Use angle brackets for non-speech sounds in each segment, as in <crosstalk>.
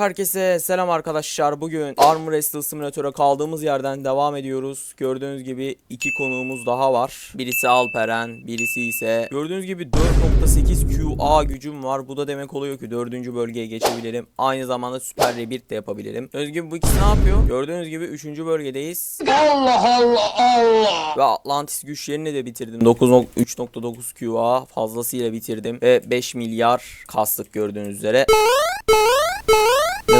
Herkese selam arkadaşlar. Bugün Arm Wrestle Simulator'a kaldığımız yerden devam ediyoruz. Gördüğünüz gibi iki konuğumuz daha var. Birisi Alperen, birisi ise gördüğünüz gibi 4.8 QA gücüm var. Bu da demek oluyor ki 4. bölgeye geçebilirim. Aynı zamanda Süper Rebirth de yapabilirim. Gibi bu ikisi ne yapıyor? Gördüğünüz gibi 3. bölgedeyiz. Allah Allah Allah. Ve Atlantis güçlerini de bitirdim. 9.3.9 QA fazlasıyla bitirdim. Ve 5 milyar kastık gördüğünüz üzere.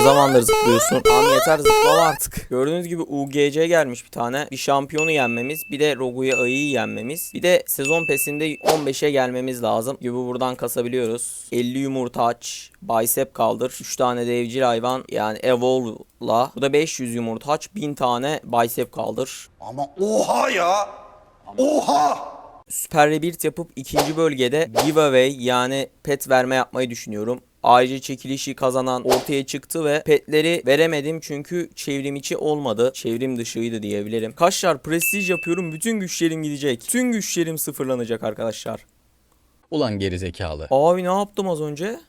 Ne zamandır zıplıyorsun? Abi yeter zıplama artık. Gördüğünüz gibi UGC gelmiş bir tane. Bir şampiyonu yenmemiz. Bir de Rogu'ya ayıyı yenmemiz. Bir de sezon pesinde 15'e gelmemiz lazım. Gibi buradan kasabiliyoruz. 50 yumurta aç. Bicep kaldır. 3 tane de evcil hayvan. Yani Evolve'la. Bu da 500 yumurta aç. 1000 tane bicep kaldır. Ama oha ya. Oha. Süper Rebirth yapıp ikinci bölgede giveaway yani pet verme yapmayı düşünüyorum. Ayrıca çekilişi kazanan ortaya çıktı ve petleri veremedim çünkü çevrim içi olmadı. Çevrim dışıydı diyebilirim. Kaşlar prestij yapıyorum bütün güçlerim gidecek. Tüm güçlerim sıfırlanacak arkadaşlar. Ulan gerizekalı. Abi ne yaptım az önce?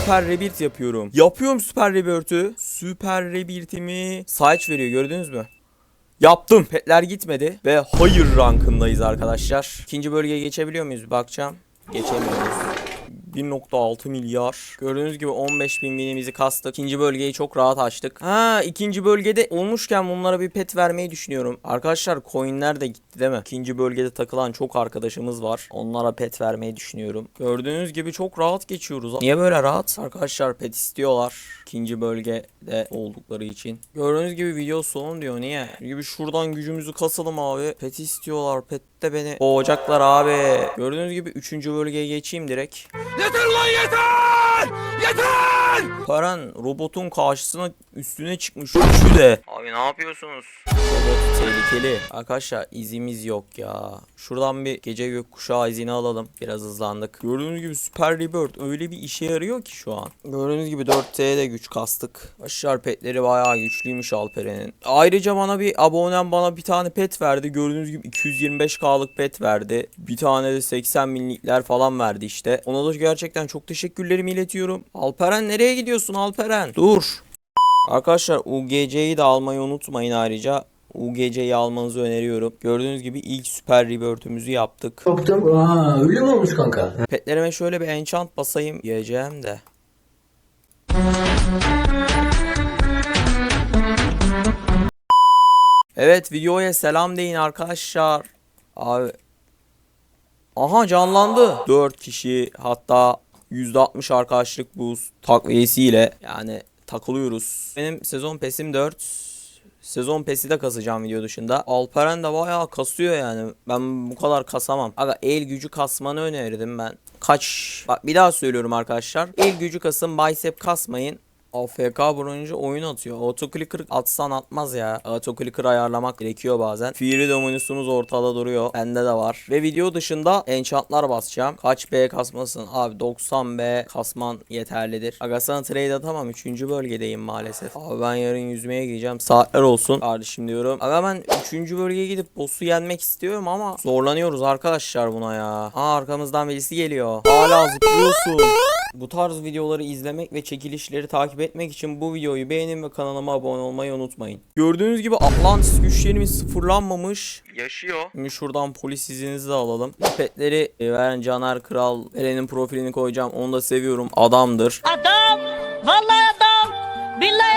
Süper Rebirth yapıyorum. Yapıyorum Süper Rebirth'ü. Süper Rebirth'imi Saç veriyor gördünüz mü? Yaptım. Petler gitmedi ve hayır rankındayız arkadaşlar. İkinci bölgeye geçebiliyor muyuz? Bakacağım. Geçemiyoruz. 1.6 milyar. Gördüğünüz gibi 15 bin binimizi kastık. İkinci bölgeyi çok rahat açtık. Ha ikinci bölgede olmuşken bunlara bir pet vermeyi düşünüyorum. Arkadaşlar coinler de gitti değil mi? İkinci bölgede takılan çok arkadaşımız var. Onlara pet vermeyi düşünüyorum. Gördüğünüz gibi çok rahat geçiyoruz. Niye böyle rahat? Arkadaşlar pet istiyorlar. İkinci bölgede oldukları için. Gördüğünüz gibi video sonun diyor. Niye? Gibi şuradan gücümüzü kasalım abi. Pet istiyorlar. Pet de beni boğacaklar abi. Gördüğünüz gibi üçüncü bölgeye geçeyim direkt. Yeter lan yeter. Yeter. Paran robotun karşısına üstüne çıkmış üçü de. Abi ne yapıyorsunuz? Robot tehlikeli. Arkadaşlar izimiz yok ya. Şuradan bir gece gökkuşağı izini alalım. Biraz hızlandık. Gördüğünüz gibi Super Rebirth öyle bir işe yarıyor ki şu an. Gördüğünüz gibi 4T'ye de güç kastık. Aşağı petleri bayağı güçlüymüş Alperen'in. Ayrıca bana bir abonem bana bir tane pet verdi. Gördüğünüz gibi 225k'lık pet verdi. Bir tane de 80 minlikler falan verdi işte. Ona da gerçekten çok teşekkürlerimi iletiyorum. Alperen nereye gidiyorsun Alperen? Dur. Arkadaşlar UGC'yi de almayı unutmayın ayrıca. UGC'yi almanızı öneriyorum. Gördüğünüz gibi ilk süper rebirth'ümüzü yaptık. Yaptım. Aa öyle mi olmuş kanka? Petlerime şöyle bir enchant basayım diyeceğim de. Evet videoya selam deyin arkadaşlar. Abi. Aha canlandı. 4 kişi hatta %60 arkadaşlık boost takviyesiyle yani takılıyoruz. Benim sezon pesim 4. Sezon pesi de kasacağım video dışında. Alperen de bayağı kasıyor yani. Ben bu kadar kasamam. Aga el gücü kasmanı önerirdim ben. Kaç? Bak bir daha söylüyorum arkadaşlar. El gücü kasın, bicep kasmayın. AFK boyunca oyun atıyor. Autoclicker atsan atmaz ya. Autoclicker ayarlamak gerekiyor bazen. Fury Dominus'unuz ortada duruyor. Bende de var. Ve video dışında enchantlar basacağım. Kaç B kasmasın? Abi 90 B kasman yeterlidir. Aga sana trade atamam. 3. bölgedeyim maalesef. Abi ben yarın yüzmeye gideceğim. Saatler olsun kardeşim diyorum. Aga ben 3. bölgeye gidip boss'u yenmek istiyorum ama zorlanıyoruz arkadaşlar buna ya. Aa arkamızdan birisi geliyor. Hala zıplıyorsun. Bu tarz videoları izlemek ve çekilişleri takip etmek için bu videoyu beğenin ve kanalıma abone olmayı unutmayın. Gördüğünüz gibi Atlantis güçlerimiz sıfırlanmamış. Yaşıyor. Şimdi şuradan polis izninizi de alalım. Petleri e, veren Caner Kral. Eren'in profilini koyacağım. Onu da seviyorum. Adamdır. Adam! Vallahi adam! Billahi adam!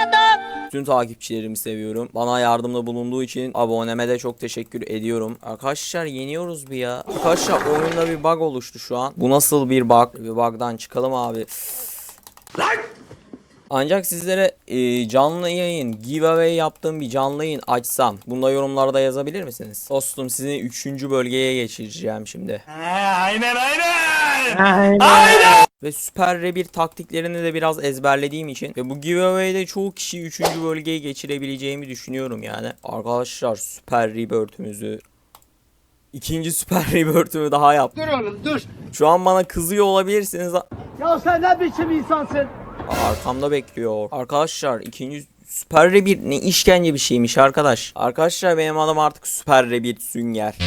Bütün takipçilerimi seviyorum. Bana yardımda bulunduğu için aboneme de çok teşekkür ediyorum. Arkadaşlar yeniyoruz bir ya. Arkadaşlar oyunda bir bug oluştu şu an. Bu nasıl bir bug? Bir bug'dan çıkalım abi. Ancak sizlere e, canlı yayın, giveaway yaptığım bir canlı yayın açsam, bunda yorumlarda yazabilir misiniz? Dostum sizi 3. bölgeye geçireceğim şimdi. Aynen aynen. Ve süper rebir taktiklerini de biraz ezberlediğim için ve bu giveaway'de çoğu kişi 3. bölgeye geçirebileceğimi düşünüyorum yani. Arkadaşlar süper rebirth'ümüzü ikinci süper rebirth'ümü daha yaptım. Dur oğlum dur. Şu an bana kızıyor olabilirsiniz. Ya sen ne biçim insansın? Arkamda bekliyor. Arkadaşlar ikinci süper rebir ne işkence bir şeymiş arkadaş. Arkadaşlar benim adım artık süper rebir sünger.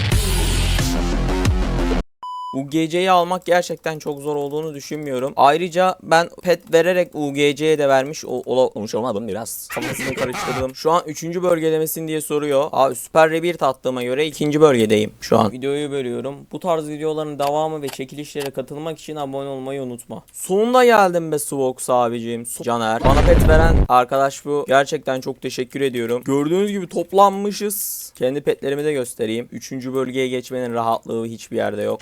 UGC'yi almak gerçekten çok zor olduğunu düşünmüyorum. Ayrıca ben pet vererek UGC'ye de vermiş ol olmuş olmadım biraz. Kafasını <laughs> karıştırdım. Şu an 3. bölgedemesin diye soruyor. Abi Süper Rebirth attığıma göre 2. bölgedeyim şu an. Videoyu bölüyorum. Bu tarz videoların devamı ve çekilişlere katılmak için abone olmayı unutma. Sonunda geldim be Svox abicim. So- Caner. Bana pet veren arkadaş bu. Gerçekten çok teşekkür ediyorum. Gördüğünüz gibi toplanmışız. Kendi petlerimi de göstereyim. 3. bölgeye geçmenin rahatlığı hiçbir yerde yok.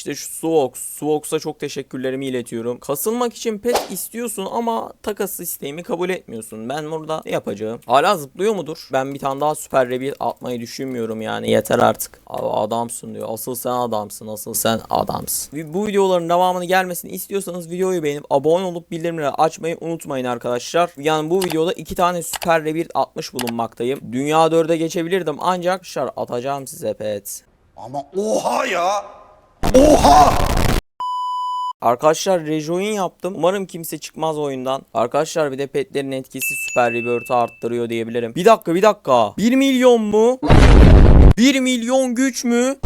İşte şu Suvox. Suvox'a çok teşekkürlerimi iletiyorum. Kasılmak için pet istiyorsun ama takas isteğimi kabul etmiyorsun. Ben burada ne yapacağım? Hala zıplıyor mudur? Ben bir tane daha süper rebir atmayı düşünmüyorum yani. Yeter artık. Abi adamsın diyor. Asıl sen adamsın. Asıl sen adamsın. Bu videoların devamını gelmesini istiyorsanız videoyu beğenip abone olup bildirimleri açmayı unutmayın arkadaşlar. Yani bu videoda iki tane süper rebir atmış bulunmaktayım. Dünya 4'e geçebilirdim ancak şar atacağım size pet. Ama oha ya. Oha. Arkadaşlar rejoin yaptım. Umarım kimse çıkmaz oyundan. Arkadaşlar bir de petlerin etkisi süper rebirth'ı arttırıyor diyebilirim. Bir dakika bir dakika. 1 milyon mu? 1 milyon güç mü?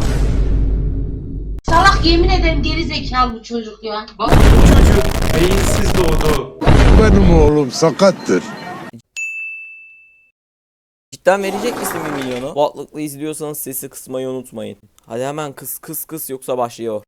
Salak yemin ederim geri zekalı bu çocuk ya. Bak Beyinsiz doğdu. Benim oğlum sakattır. Cidden verecek misin 1 milyonu? Kulaklıkla izliyorsanız sesi kısmayı unutmayın. Hadi hemen kıs kıs kıs yoksa başlıyor.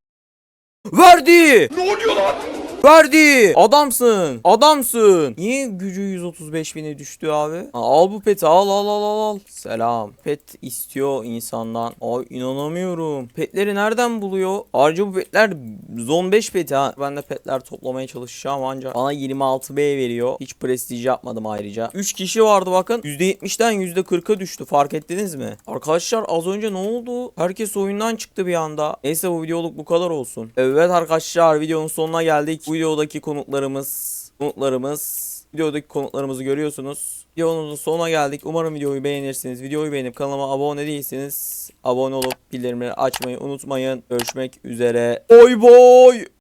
Verdi! Ne oluyor lan? Verdi! Adamsın! Adamsın! Niye gücü 135 bine düştü abi? Ha, al bu peti al al al al al. Selam. Pet istiyor insandan. Ay inanamıyorum. Petleri nereden buluyor? Ayrıca bu petler zon 5 peti ha. Ben de petler toplamaya çalışacağım ancak bana 26B veriyor. Hiç prestij yapmadım ayrıca. 3 kişi vardı bakın. %70'den %40'a düştü. Fark ettiniz mi? Arkadaşlar az önce ne oldu? Herkes oyundan çıktı bir anda. Neyse bu videoluk bu kadar olsun. Evet arkadaşlar videonun sonuna geldik. Bu videodaki konuklarımız konuklarımız videodaki konuklarımızı görüyorsunuz. Videonun sonuna geldik. Umarım videoyu beğenirsiniz. Videoyu beğenip kanalıma abone değilseniz abone olup bildirimleri açmayı unutmayın. Görüşmek üzere. Oy boy.